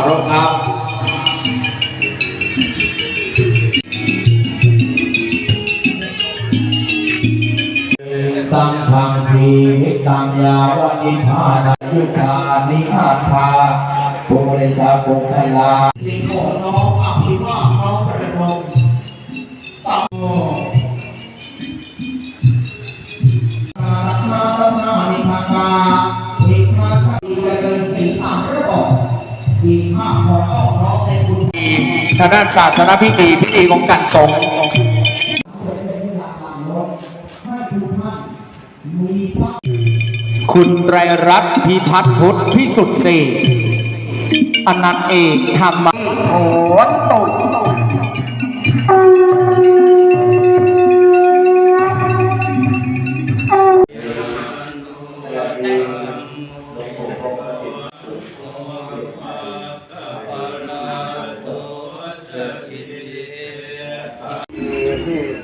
ารพครับสังฆังสีหิตังยาวนิพานายุทธานิอาทาปุริสาปุพลาติโกน้องอภิวาสน้องประนมสัมโดีมากพอต้องร้องในคุณทางด้านศาสนพิธีพิธีของกันสงฆ์คุณไตรรัตน์พิพัฒน์พุทธพิสุทธิ์เสกอนันต์เอกธรรมโหนตุ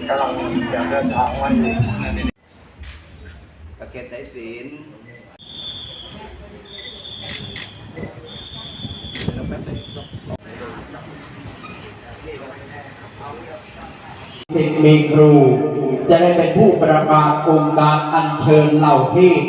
กำลังจะเดินทางมาอยู่ตะเกียบสายศีลสิทธิ์มีครูจะได้เป็นผู้ประกาศองค์การอัญเชิญเหล่าเทพ